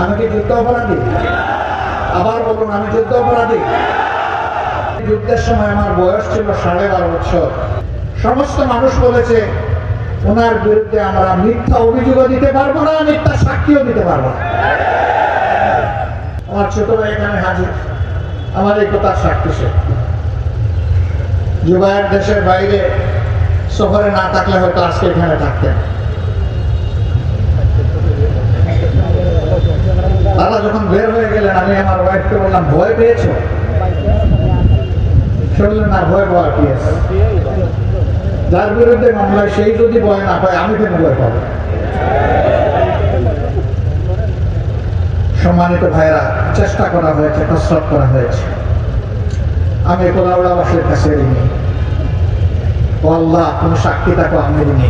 আমি কি যুদ্ধ অপরাধী। আবার বলুন, আমি যুদ্ধ অপরাধী। যুদ্ধের সময় আমার বয়স ছিল সাড়ে বারো বছর। সমস্ত মানুষ বলেছে ওনার বিরুদ্ধে আমরা মিথ্যা অভিযোগও দিতে পারব না, মিথ্যা সাক্ষীও দিতে পারব না। আমার ছোট ভাই এখানে হাজির। আমার এই কথার সাক্ষী সে। জুবাইয়ের দেশের বাইরে শহরে না থাকলে হয়তো আজকে এখানে থাকতেন দাদা যখন বের হয়ে গেলেন আমি আমার ওয়াইফকে বললাম, ভয় পেয়েছ? শুনলেন ভয় কি আছে? যার বিরুদ্ধে সেই যদি ভয় না পায়, আমি কেন ভয় পাবো? সম্মানিত ভাইরা চেষ্টা করা হয়েছে, কসরত করা হয়েছে। আমি কোলাউড়াবাসীর কাছে ঋণী। আল্লাহ, কোন সাক্ষী তাকে আমি ঋণী।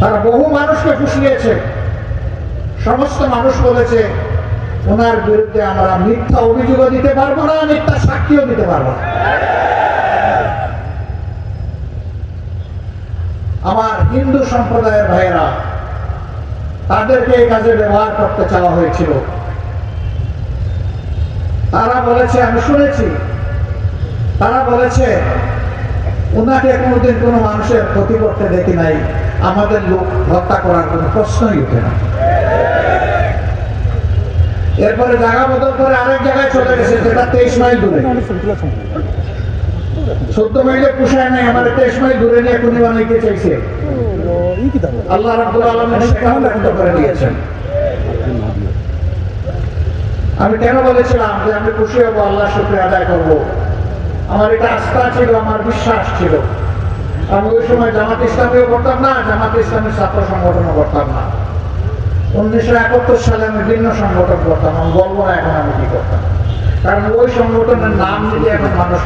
তারা বহু মানুষকে ফুসিয়েছে সমস্ত মানুষ বলেছে ওনার বিরুদ্ধে আমরা মিথ্যা অভিযোগও দিতে পারব না, মিথ্যা সাক্ষীও দিতে পারব না। আমার হিন্দু সম্প্রদায়ের ভাইয়েরা, তাদেরকে এই কাজে ব্যবহার করতে চাওয়া হয়েছিল। তারা বলেছে, আমি শুনেছি, তারা বলেছে ওনাকে কোনোদিন কোনো মানুষের ক্ষতি করতে দেখি নাই, আমাদের লোক হত্যা করার কোনো প্রশ্নই উঠে না। এরপরে জায়গা বদল করে আরেক জায়গায় চলে গেছে, যেটা তেইশ মাইল দূরে। চোদ্দ মাইলে পুষায় নাই, আমাদের তেইশ মাইল দূরে নিয়ে কুনি বানাইতে চাইছে। আল্লাহ সেখানে ব্যক্ত করে দিয়েছেন। আমি কেন বলেছিলাম যে আমি খুশি হব আল্লাহ শুক্রিয়া আদায় করব? আমার এটা আস্থা ছিল, আমার বিশ্বাস ছিল। আমি ওই সময় জামাত ইসলামীও করতাম না, জামাত ইসলামী ছাত্র সংগঠনও করতাম না। উনিশশো একাত্তর সালে আমি ভিন্ন সংগঠন করতাম আমি বলব না এখন আমি কি করতাম। কারণ ওই সংগঠনের নাম নিতে এখন মানুষ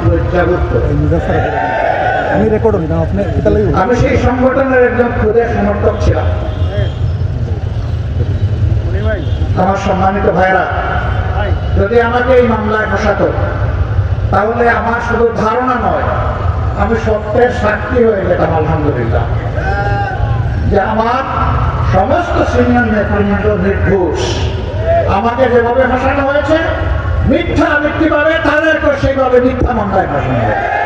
আমি রেকর্ড হই না আপনি এটা আমি সেই সংগঠনের একজন খুদের সমর্থক ছিলাম। আমার সম্মানিত ভাইরা যদি আমাকে এই মামলায় ফসাতো তাহলে আমার শুধু ধারণা নয় আমি সত্যের সাক্ষী হয়ে যেতাম আলহামদুলিল্লাহ। যে আমার সমস্ত সিনিয়র নেতৃবৃন্দ নির্ঘোষ আমাকে যেভাবে ভাসানো হয়েছে, মিথ্যা পাবে তাদেরকে সেইভাবে মিথ্যা মন্দায় ভাসানো হবে